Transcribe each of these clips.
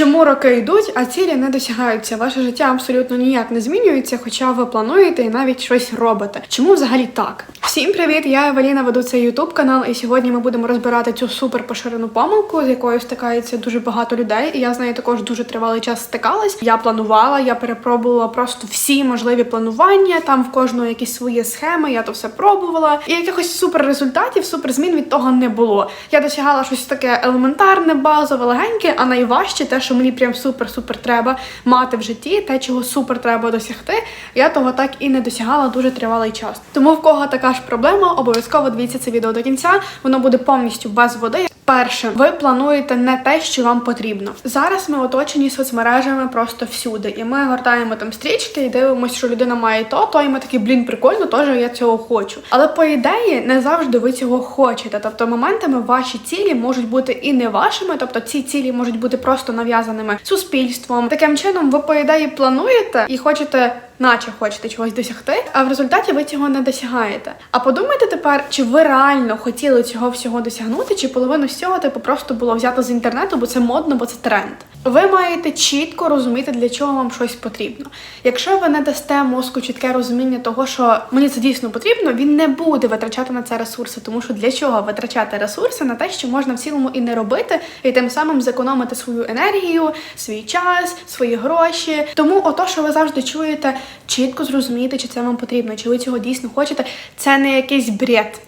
Чому роки йдуть, а цілі не досягаються? Ваше життя абсолютно ніяк не змінюється, хоча ви плануєте і навіть щось робите. Чому взагалі так? Всім привіт! Я Евеліна, веду цей ютуб канал, і сьогодні ми будемо розбирати цю супер поширену помилку, з якою стикається дуже багато людей. І я з нею також дуже тривалий час стикалась. Я планувала, я перепробувала просто всі можливі планування. Там в кожного якісь свої схеми. Я то все пробувала. І якихось супер результатів, супер змін від того не було. Я досягала щось таке елементарне, базове, легеньке, а найважче те, що мені прям супер-супер треба мати в житті, те, чого супер треба досягти. Я того так і не досягала дуже тривалий час. Тому в кого така ж проблема, обов'язково дивіться це відео до кінця. Воно буде повністю без води. Перше, ви плануєте не те, що вам потрібно. Зараз ми оточені соцмережами просто всюди, і ми гортаємо там стрічки і дивимося, що людина має то, то і ми такі, блін, прикольно, теж я цього хочу. Але по ідеї не завжди ви цього хочете. Тобто моментами ваші цілі можуть бути і не вашими, тобто ці цілі можуть бути просто нав'язаними суспільством. Таким чином, ви по ідеї плануєте і хочете. Наче хочете чогось досягти, а в результаті ви цього не досягаєте. А подумайте тепер, чи ви реально хотіли цього всього досягнути, чи половину з цього типу просто було взято з інтернету, бо це модно, бо це тренд. Ви маєте чітко розуміти, для чого вам щось потрібно. Якщо ви не дасте мозку чітке розуміння того, що мені це дійсно потрібно, він не буде витрачати на це ресурси, тому що для чого витрачати ресурси на те, що можна в цілому і не робити, і тим самим зекономити свою енергію, свій час, свої гроші. Тому ото, що ви завжди чуєте, чітко зрозуміти, чи це вам потрібно, чи ви цього дійсно хочете, це не якийсь бред.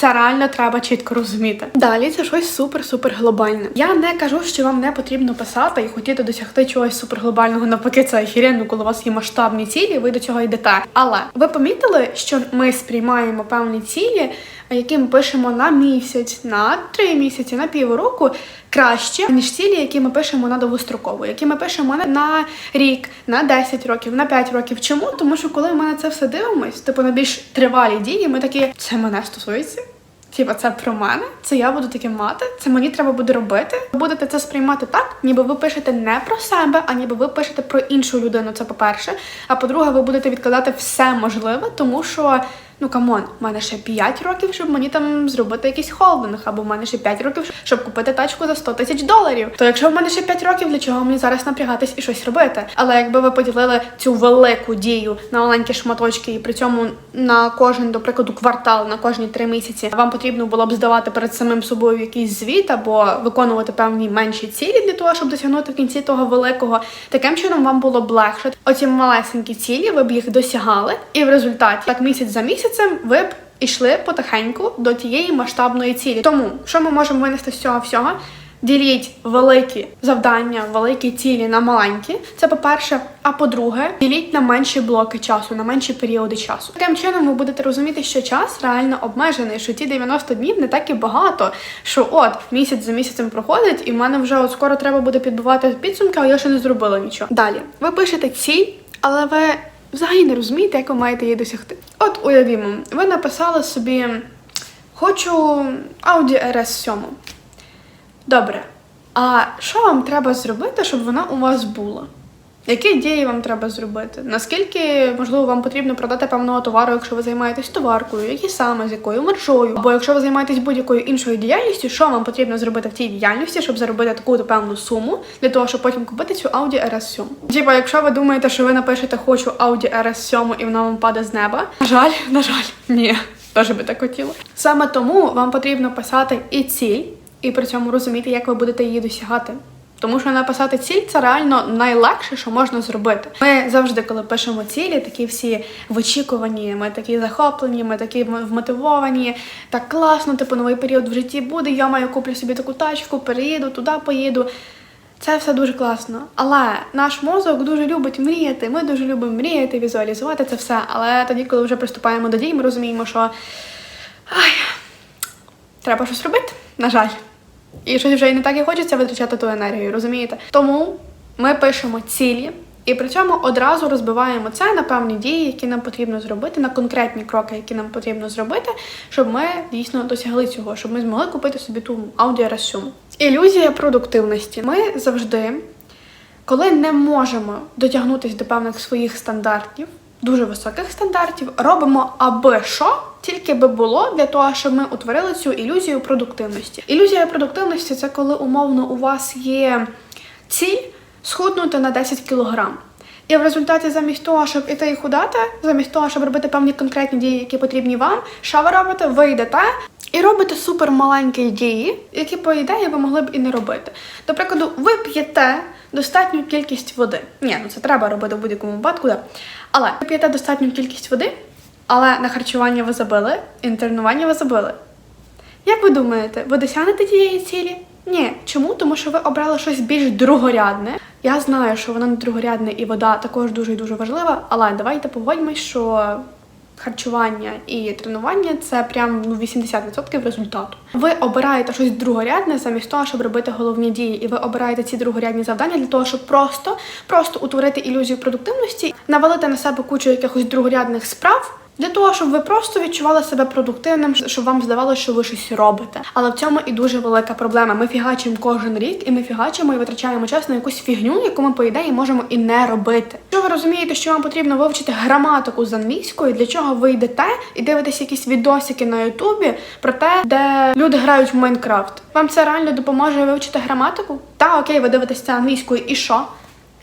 Це реально треба чітко розуміти. Далі це щось супер-супер глобальне. Я не кажу, що вам не потрібно писати і хотіти досягти чогось суперглобального. Навпаки, це охеренно, коли у вас є масштабні цілі, ви до цього йдете. Але ви помітили, що ми сприймаємо певні цілі, які ми пишемо на місяць, на три місяці, на півроку, краще ніж цілі, які ми пишемо на довгострокову, які ми пишемо на, рік, на 10 років, на 5 років. Чому? Тому що коли ми на це все дивимось, типу на більш тривалі дії, ми такі це мене стосується. Типа, це про мене, це я буду таке мати, це мені треба буде робити. Будете це сприймати так, ніби ви пишете не про себе, а ніби ви пишете про іншу людину. Це по-перше. А по-друге, ви будете відкладати все можливе, тому що. Ну камон, в мене ще 5 років, щоб мені там зробити якийсь холдинг, або в мене ще 5 років, щоб купити тачку за 100 тисяч доларів. То якщо в мене ще 5 років, для чого мені зараз напрягатись і щось робити? Але якби ви поділили цю велику дію на маленькі шматочки, і при цьому на кожен, до прикладу, квартал, на кожні 3 місяці, вам потрібно було б здавати перед самим собою якийсь звіт або виконувати певні менші цілі для того, щоб досягнути в кінці того великого. Таким чином вам було б легше. Оці малесенькі цілі, ви б їх досягали, і в результаті так місяць за місяцем ви б ішли потихеньку до тієї масштабної цілі. Тому що ми можемо винести з цього всього? Діліть великі завдання, великі цілі на маленькі. Це по-перше. А по-друге, діліть на менші блоки часу, на менші періоди часу. Таким чином ви будете розуміти, що час реально обмежений, що ті 90 днів не так і багато. Що от місяць за місяцем проходить, і в мене вже от скоро треба буде підбивати підсумки, а я ще не зробила нічого. Далі ви пишете ціль, але ви взагалі не розумієте, як ви маєте її досягти. От уявімо, ви написали собі хочу Audi RS 7. Добре. А що вам треба зробити, щоб вона у вас була? Які дії вам треба зробити? Наскільки, можливо, вам потрібно продати певного товару, якщо ви займаєтесь товаркою, які саме, з якою маржою? Або якщо ви займаєтесь будь-якою іншою діяльністю, що вам потрібно зробити в тій діяльності, щоб заробити таку певну суму для того, щоб потім купити цю Audi RS 7? Типа, якщо ви думаєте, що ви напишете хочу Audi RS 7 і вона вам паде з неба, на жаль, на жаль, ні. Теж би так хотіла. Саме тому вам потрібно писати і ціль, і при цьому розуміти, як ви будете її досягати. Тому що написати ціль це реально найлегше, що можна зробити. Ми завжди, коли пишемо цілі, такі всі в очікуванні, ми такі захоплені, ми такі вмотивовані. Так класно, типу новий період в житті буде. Я маю куплю собі таку тачку, переїду, туди поїду. Це все дуже класно. Але наш мозок дуже любить мріяти. Ми дуже любимо мріяти, візуалізувати це все. Але тоді, коли вже приступаємо до дій, ми розуміємо, що ай, треба щось робити, на жаль. І щось вже і не так і хочеться витрачати ту енергію, розумієте? Тому ми пишемо цілі. І при цьому одразу розбиваємо це на певні дії, які нам потрібно зробити, на конкретні кроки, які нам потрібно зробити, щоб ми дійсно досягли цього, щоб ми змогли купити собі ту аудіоресюм. Ілюзія продуктивності. Ми завжди, коли не можемо дотягнутися до певних своїх стандартів, дуже високих стандартів, робимо аби що, тільки би було для того, щоб ми утворили цю ілюзію продуктивності. Ілюзія продуктивності це коли умовно у вас є ціль. схуднути на 10 кілограм. І в результаті, замість того, щоб іти і худати, замість того, щоб робити певні конкретні дії, які потрібні вам, що ви робите? Ви йдете і робите супер маленькі дії, які, по ідеї, ви могли б і не робити. До прикладу, ви п'єте достатню кількість води. Ні, ну це треба робити в будь-якому випадку, да. але ви п'єте достатню кількість води, але на харчування ви забили, і на тренування ви забили. Як ви думаєте, ви досягнете тієї цілі? Ні. Чому? Тому що ви обрали щось більш другорядне. Я знаю, що воно не другорядне і вода також дуже і дуже важлива, але давайте погодьмось, що харчування і тренування це прям ну 80% результату. Ви обираєте щось другорядне замість того, щоб робити головні дії, і ви обираєте ці другорядні завдання для того, щоб просто, просто утворити ілюзію продуктивності, навалити на себе кучу якихось другорядних справ. Для того, щоб ви просто відчували себе продуктивним, щоб вам здавалося, що ви щось робите. Але в цьому і дуже велика проблема. Ми фігачимо кожен рік, і ми фігачимо і витрачаємо час на якусь фігню, яку ми, по ідеї, можемо і не робити. Якщо ви розумієте, що вам потрібно вивчити граматику з англійської, для чого ви йдете і дивитесь якісь відосики на Ютубі про те, де люди грають в Майнкрафт. Вам це реально допоможе вивчити граматику? Та окей, ви дивитесь це англійською, і що?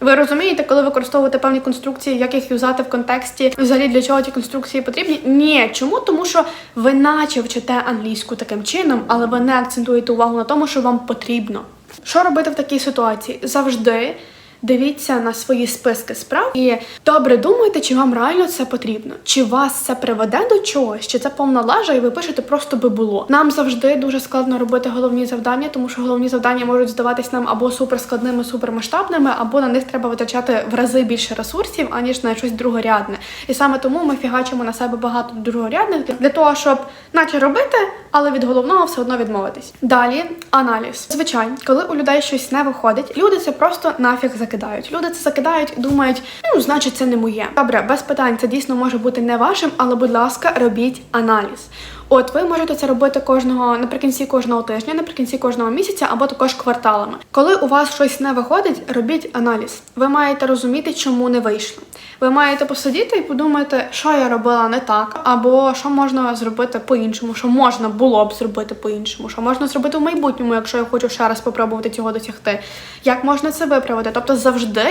Ви розумієте, коли використовуєте певні конструкції, як їх юзати в контексті, взагалі для чого ті конструкції потрібні? Ні, чому? Тому що ви наче вчите англійську таким чином, але ви не акцентуєте увагу на тому, що вам потрібно. Що робити в такій ситуації? Завжди дивіться на свої списки справ і добре думайте, чи вам реально це потрібно, чи вас це приведе до чогось, чи це повна лажа, і ви пишете просто би було. Нам завжди дуже складно робити головні завдання, тому що головні завдання можуть здаватись нам або суперскладними, супермасштабними, або на них треба витрачати в рази більше ресурсів, аніж на щось другорядне. І саме тому ми фігачимо на себе багато другорядних для того, щоб наче робити, але від головного все одно відмовитись. Далі аналіз. Звичайно, коли у людей щось не виходить, люди це просто нафіг закидають. Люди це закидають і думають, ну значить, це не моє. Добре, без питань, це дійсно може бути не вашим, але будь ласка, робіть аналіз. От ви можете це робити кожного наприкінці кожного тижня, наприкінці кожного місяця або також кварталами. Коли у вас щось не виходить, робіть аналіз. Ви маєте розуміти, чому не вийшло. Ви маєте посидіти і подумати, що я робила не так, або що можна зробити по-іншому, що можна було б зробити по-іншому, що можна зробити в майбутньому, якщо я хочу ще раз спробувати цього досягти. Як можна це виправити? Тобто завжди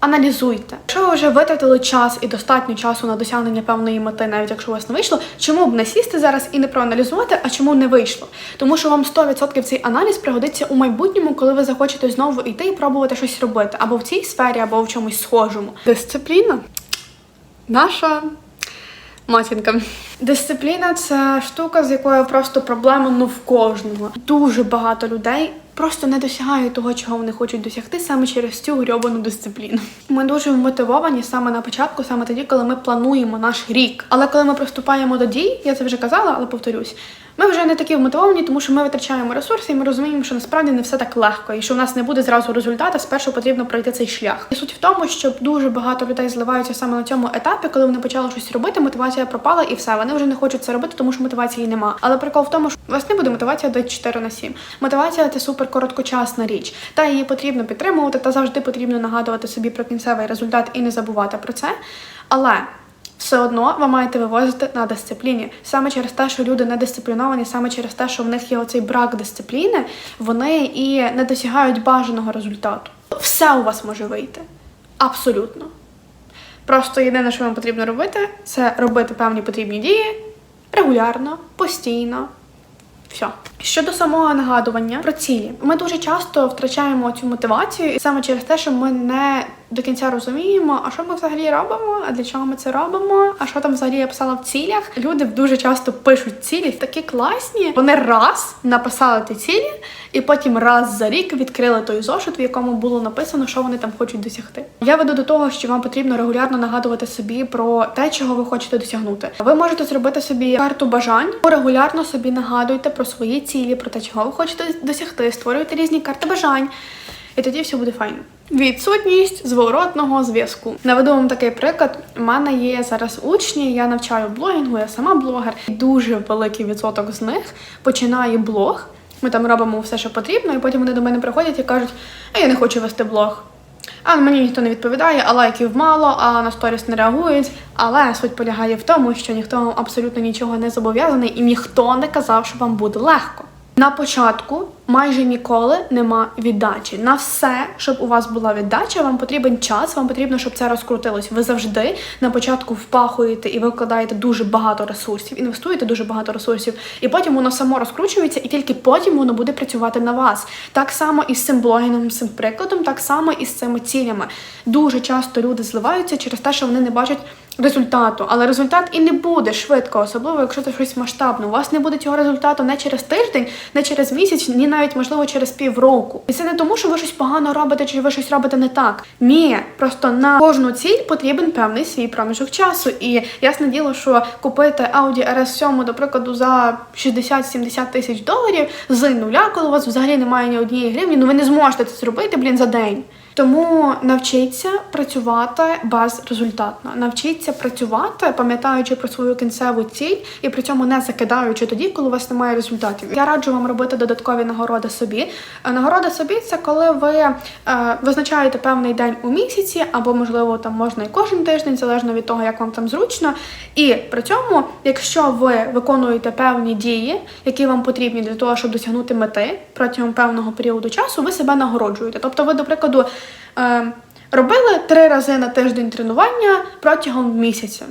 Аналізуйте, якщо ви вже витратили час і достатньо часу на досягнення певної мети, навіть якщо у вас не вийшло, чому б не сісти зараз і не проаналізувати, а чому не вийшло? Тому що вам 100% цей аналіз пригодиться у майбутньому, коли ви захочете знову йти і пробувати щось робити, або в цій сфері, або в чомусь схожому. Дисципліна наша матінка. Дисципліна це штука, з якою просто проблема ну в кожного. Дуже багато людей просто не досягають того, чого вони хочуть досягти саме через цю грьобану дисципліну. Ми дуже вмотивовані саме на початку, саме тоді, коли ми плануємо наш рік. Але коли ми приступаємо до дій, я це вже казала, але повторюсь. Ми вже не такі вмотивовані, тому що ми витрачаємо ресурси, і ми розуміємо, що насправді не все так легко, і що в нас не буде зразу результату, спершу потрібно пройти цей шлях. І суть в тому, що дуже багато людей зливаються саме на цьому етапі, коли вони почали щось робити, мотивація пропала і все. Вони вже не хочуть це робити, тому що мотивації нема. Але прикол в тому, що у вас не буде мотивація до 4 на 7. Мотивація це супер короткочасна річ. Та її потрібно підтримувати, та завжди потрібно нагадувати собі про кінцевий результат і не забувати про це. Але все одно ви маєте вивозити на дисципліні. Саме через те, що люди не дисципліновані, саме через те, що в них є оцей брак дисципліни, вони і не досягають бажаного результату. Все у вас може вийти. Абсолютно. Просто єдине, що вам потрібно робити, це робити певні потрібні дії регулярно, постійно. Все. Щодо самого нагадування про цілі, ми дуже часто втрачаємо цю мотивацію, і саме через те, що ми не до кінця розуміємо, а що ми взагалі робимо, а для чого ми це робимо, а що там взагалі я писала в цілях. Люди дуже часто пишуть цілі, такі класні. Вони раз написали ті цілі, і потім раз за рік відкрили той зошит, в якому було написано, що вони там хочуть досягти. Я веду до того, що вам потрібно регулярно нагадувати собі про те, чого ви хочете досягнути. Ви можете зробити собі карту бажань, регулярно собі нагадуйте про свої цілі, про те, чого ви хочете досягти, створюйте різні карти бажань. І тоді все буде файно. Відсутність зворотного зв'язку. Наведу вам такий приклад. У мене є зараз учні, я навчаю блогінгу, я сама блогер. І дуже великий відсоток з них починає блог. Ми там робимо все, що потрібно, і потім вони до мене приходять і кажуть, а я не хочу вести блог. А мені ніхто не відповідає, а лайків мало, а на сторіс не реагують. Але суть полягає в тому, що ніхто вам абсолютно нічого не зобов'язаний, і ніхто не казав, що вам буде легко. На початку майже ніколи нема віддачі. На все, щоб у вас була віддача, вам потрібен час, вам потрібно, щоб це розкрутилось. Ви завжди на початку впахуєте і ви вкладаєте дуже багато ресурсів, інвестуєте дуже багато ресурсів, і потім воно само розкручується, і тільки потім воно буде працювати на вас. Так само і з цим блогінгом, з цим прикладом, так само і з цими цілями. Дуже часто люди зливаються через те, що вони не бачать результату, але результат і не буде швидко, особливо якщо це щось масштабне. У вас не буде цього результату не через тиждень, не через місяць, ні навіть можливо через півроку. І це не тому, що ви щось погано робите, чи ви щось робите не так. Ні, просто на кожну ціль потрібен певний свій проміжок часу. І ясне діло, що купити Audi RS7, до прикладу, за 60-70 тисяч доларів з нуля, коли у вас взагалі немає ні однієї гривні, ну ви не зможете це зробити, блін, за день. Тому навчіться працювати безрезультатно. Навчіться працювати, пам'ятаючи про свою кінцеву ціль і при цьому не закидаючи тоді, коли у вас немає результатів. Я раджу вам робити додаткові нагороди собі. Е, Нагорода собі це коли ви е, визначаєте певний день у місяці, або можливо там можна і кожен тиждень, залежно від того, як вам там зручно. І при цьому, якщо ви виконуєте певні дії, які вам потрібні для того, щоб досягнути мети протягом певного періоду часу, ви себе нагороджуєте. Тобто, ви, до прикладу, е, робили три рази на тиждень тренування протягом місяця.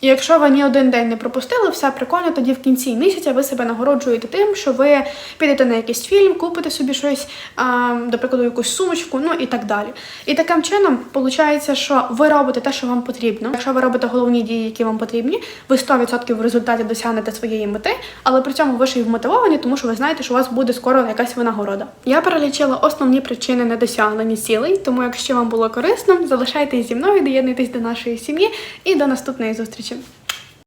І якщо ви ні один день не пропустили, все прикольно, тоді в кінці місяця ви себе нагороджуєте тим, що ви підете на якийсь фільм, купите собі щось, а, до прикладу, якусь сумочку, ну і так далі. І таким чином виходить, що ви робите те, що вам потрібно. Якщо ви робите головні дії, які вам потрібні, ви 100% в результаті досягнете своєї мети, але при цьому ви ще й вмотивовані, тому що ви знаєте, що у вас буде скоро якась винагорода. Я перелічила основні причини недосягнення цілей, тому якщо вам було корисно, залишайтесь зі мною, доєднуйтесь до нашої сім'ї і до наступної зустрічі. fácil